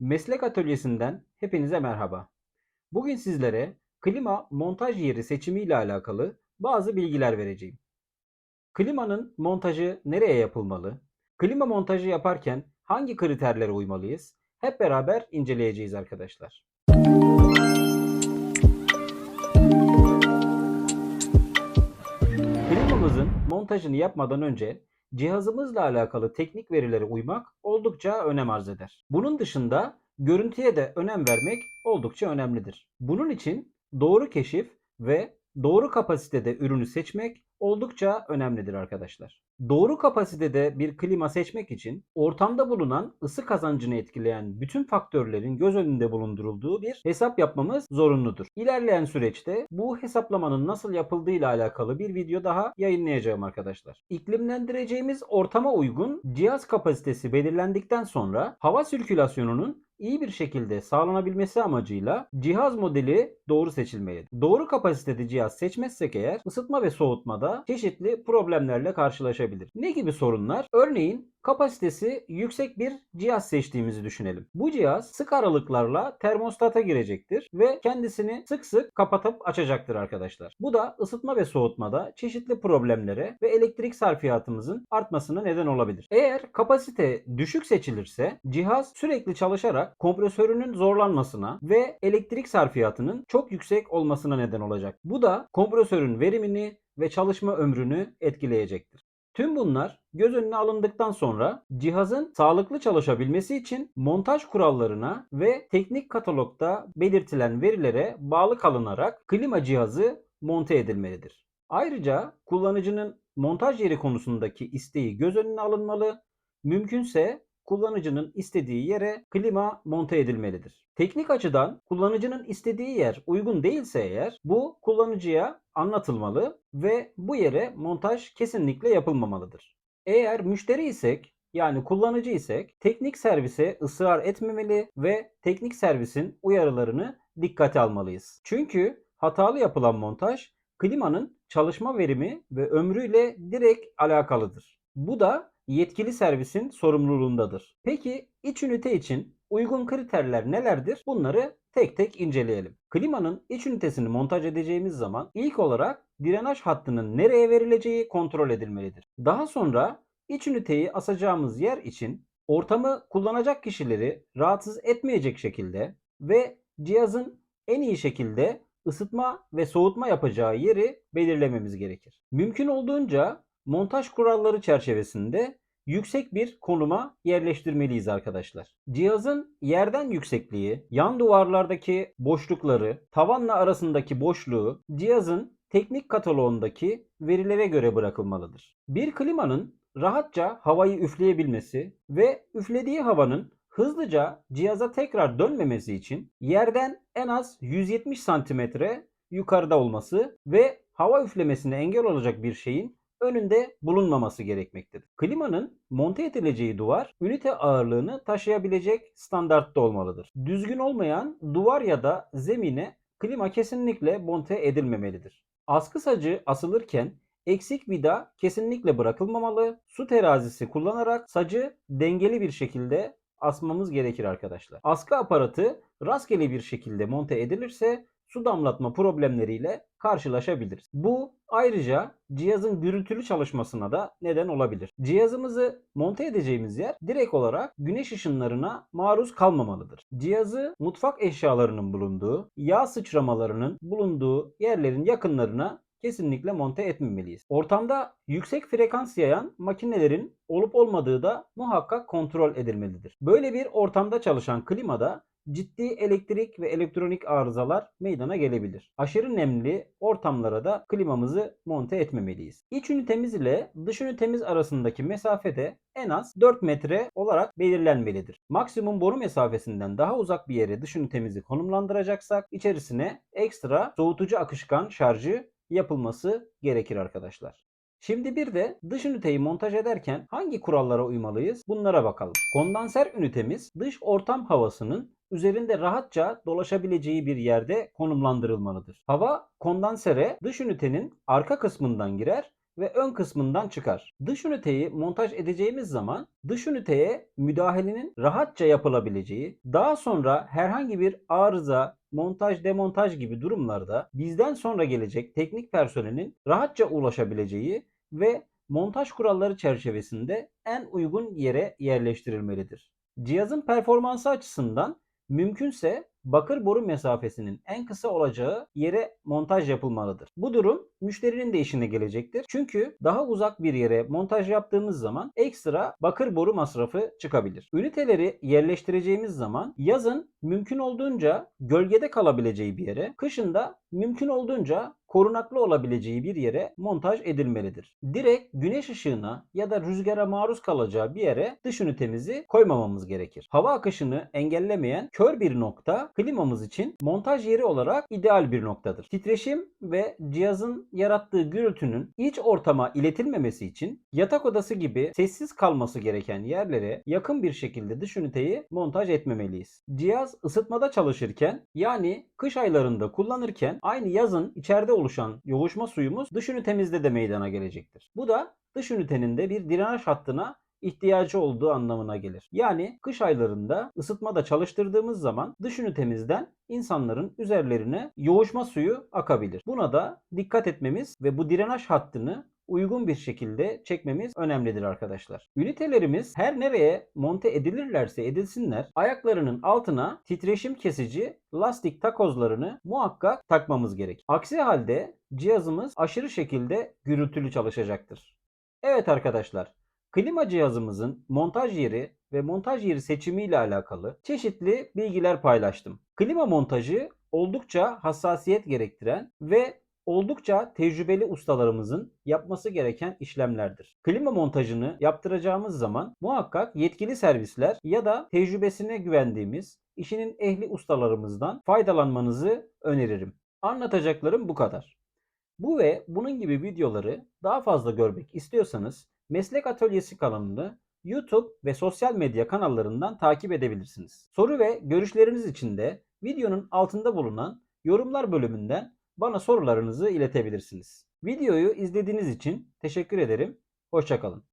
Meslek atölyesinden hepinize merhaba. Bugün sizlere klima montaj yeri seçimi ile alakalı bazı bilgiler vereceğim. Klimanın montajı nereye yapılmalı? Klima montajı yaparken hangi kriterlere uymalıyız? Hep beraber inceleyeceğiz arkadaşlar. Klimamızın montajını yapmadan önce cihazımızla alakalı teknik verilere uymak oldukça önem arz eder. Bunun dışında görüntüye de önem vermek oldukça önemlidir. Bunun için doğru keşif ve doğru kapasitede ürünü seçmek oldukça önemlidir arkadaşlar. Doğru kapasitede bir klima seçmek için ortamda bulunan ısı kazancını etkileyen bütün faktörlerin göz önünde bulundurulduğu bir hesap yapmamız zorunludur. İlerleyen süreçte bu hesaplamanın nasıl yapıldığı ile alakalı bir video daha yayınlayacağım arkadaşlar. İklimlendireceğimiz ortama uygun cihaz kapasitesi belirlendikten sonra hava sirkülasyonunun iyi bir şekilde sağlanabilmesi amacıyla cihaz modeli doğru seçilmelidir. Doğru kapasitede cihaz seçmezsek eğer ısıtma ve soğutmada çeşitli problemlerle karşılaşabilir. Ne gibi sorunlar? Örneğin kapasitesi yüksek bir cihaz seçtiğimizi düşünelim. Bu cihaz sık aralıklarla termostata girecektir ve kendisini sık sık kapatıp açacaktır arkadaşlar. Bu da ısıtma ve soğutmada çeşitli problemlere ve elektrik sarfiyatımızın artmasına neden olabilir. Eğer kapasite düşük seçilirse cihaz sürekli çalışarak kompresörünün zorlanmasına ve elektrik sarfiyatının çok yüksek olmasına neden olacak. Bu da kompresörün verimini ve çalışma ömrünü etkileyecektir. Tüm bunlar göz önüne alındıktan sonra cihazın sağlıklı çalışabilmesi için montaj kurallarına ve teknik katalogda belirtilen verilere bağlı kalınarak klima cihazı monte edilmelidir. Ayrıca kullanıcının montaj yeri konusundaki isteği göz önüne alınmalı. Mümkünse kullanıcının istediği yere klima monte edilmelidir. Teknik açıdan kullanıcının istediği yer uygun değilse eğer bu kullanıcıya anlatılmalı ve bu yere montaj kesinlikle yapılmamalıdır. Eğer müşteri isek yani kullanıcı isek teknik servise ısrar etmemeli ve teknik servisin uyarılarını dikkate almalıyız. Çünkü hatalı yapılan montaj klimanın çalışma verimi ve ömrüyle direkt alakalıdır. Bu da yetkili servisin sorumluluğundadır. Peki iç ünite için uygun kriterler nelerdir? Bunları tek tek inceleyelim. Klimanın iç ünitesini montaj edeceğimiz zaman ilk olarak direnaj hattının nereye verileceği kontrol edilmelidir. Daha sonra iç üniteyi asacağımız yer için ortamı kullanacak kişileri rahatsız etmeyecek şekilde ve cihazın en iyi şekilde ısıtma ve soğutma yapacağı yeri belirlememiz gerekir. Mümkün olduğunca montaj kuralları çerçevesinde yüksek bir konuma yerleştirmeliyiz arkadaşlar. Cihazın yerden yüksekliği, yan duvarlardaki boşlukları, tavanla arasındaki boşluğu cihazın teknik kataloğundaki verilere göre bırakılmalıdır. Bir klimanın rahatça havayı üfleyebilmesi ve üflediği havanın hızlıca cihaza tekrar dönmemesi için yerden en az 170 santimetre yukarıda olması ve hava üflemesine engel olacak bir şeyin önünde bulunmaması gerekmektedir. Klimanın monte edileceği duvar ünite ağırlığını taşıyabilecek standartta olmalıdır. Düzgün olmayan duvar ya da zemine klima kesinlikle monte edilmemelidir. Askı sacı asılırken eksik vida kesinlikle bırakılmamalı. Su terazisi kullanarak sacı dengeli bir şekilde asmamız gerekir arkadaşlar. Askı aparatı rastgele bir şekilde monte edilirse su damlatma problemleriyle karşılaşabiliriz. Bu ayrıca cihazın gürültülü çalışmasına da neden olabilir. Cihazımızı monte edeceğimiz yer direkt olarak güneş ışınlarına maruz kalmamalıdır. Cihazı mutfak eşyalarının bulunduğu, yağ sıçramalarının bulunduğu yerlerin yakınlarına kesinlikle monte etmemeliyiz. Ortamda yüksek frekans yayan makinelerin olup olmadığı da muhakkak kontrol edilmelidir. Böyle bir ortamda çalışan klimada ciddi elektrik ve elektronik arızalar meydana gelebilir. Aşırı nemli ortamlara da klimamızı monte etmemeliyiz. İç ünitemiz ile dış ünitemiz arasındaki mesafe de en az 4 metre olarak belirlenmelidir. Maksimum boru mesafesinden daha uzak bir yere dış ünitemizi konumlandıracaksak içerisine ekstra soğutucu akışkan şarjı yapılması gerekir arkadaşlar. Şimdi bir de dış üniteyi montaj ederken hangi kurallara uymalıyız? Bunlara bakalım. Kondanser ünitemiz dış ortam havasının üzerinde rahatça dolaşabileceği bir yerde konumlandırılmalıdır. Hava kondansere dış ünitenin arka kısmından girer ve ön kısmından çıkar. Dış üniteyi montaj edeceğimiz zaman dış üniteye müdahalenin rahatça yapılabileceği, daha sonra herhangi bir arıza, montaj, demontaj gibi durumlarda bizden sonra gelecek teknik personelin rahatça ulaşabileceği ve montaj kuralları çerçevesinde en uygun yere yerleştirilmelidir. Cihazın performansı açısından mümkünse bakır boru mesafesinin en kısa olacağı yere montaj yapılmalıdır. Bu durum müşterinin de işine gelecektir. Çünkü daha uzak bir yere montaj yaptığımız zaman ekstra bakır boru masrafı çıkabilir. Üniteleri yerleştireceğimiz zaman yazın mümkün olduğunca gölgede kalabileceği bir yere, kışın da mümkün olduğunca korunaklı olabileceği bir yere montaj edilmelidir. Direkt güneş ışığına ya da rüzgara maruz kalacağı bir yere dış ünitemizi koymamamız gerekir. Hava akışını engellemeyen kör bir nokta klimamız için montaj yeri olarak ideal bir noktadır. Titreşim ve cihazın yarattığı gürültünün iç ortama iletilmemesi için yatak odası gibi sessiz kalması gereken yerlere yakın bir şekilde dış üniteyi montaj etmemeliyiz. Cihaz ısıtmada çalışırken yani kış aylarında kullanırken aynı yazın içeride oluşan yoğuşma suyumuz dış ünitemizde de meydana gelecektir. Bu da dış ünitenin de bir direnç hattına ihtiyacı olduğu anlamına gelir. Yani kış aylarında ısıtmada çalıştırdığımız zaman dış ünitemizden insanların üzerlerine yoğuşma suyu akabilir. Buna da dikkat etmemiz ve bu direnç hattını uygun bir şekilde çekmemiz önemlidir arkadaşlar. Ünitelerimiz her nereye monte edilirlerse edilsinler ayaklarının altına titreşim kesici lastik takozlarını muhakkak takmamız gerek. Aksi halde cihazımız aşırı şekilde gürültülü çalışacaktır. Evet arkadaşlar klima cihazımızın montaj yeri ve montaj yeri seçimi ile alakalı çeşitli bilgiler paylaştım. Klima montajı oldukça hassasiyet gerektiren ve oldukça tecrübeli ustalarımızın yapması gereken işlemlerdir. Klima montajını yaptıracağımız zaman muhakkak yetkili servisler ya da tecrübesine güvendiğimiz işinin ehli ustalarımızdan faydalanmanızı öneririm. Anlatacaklarım bu kadar. Bu ve bunun gibi videoları daha fazla görmek istiyorsanız Meslek Atölyesi kanalını YouTube ve sosyal medya kanallarından takip edebilirsiniz. Soru ve görüşleriniz için de videonun altında bulunan yorumlar bölümünden bana sorularınızı iletebilirsiniz. Videoyu izlediğiniz için teşekkür ederim. Hoşçakalın.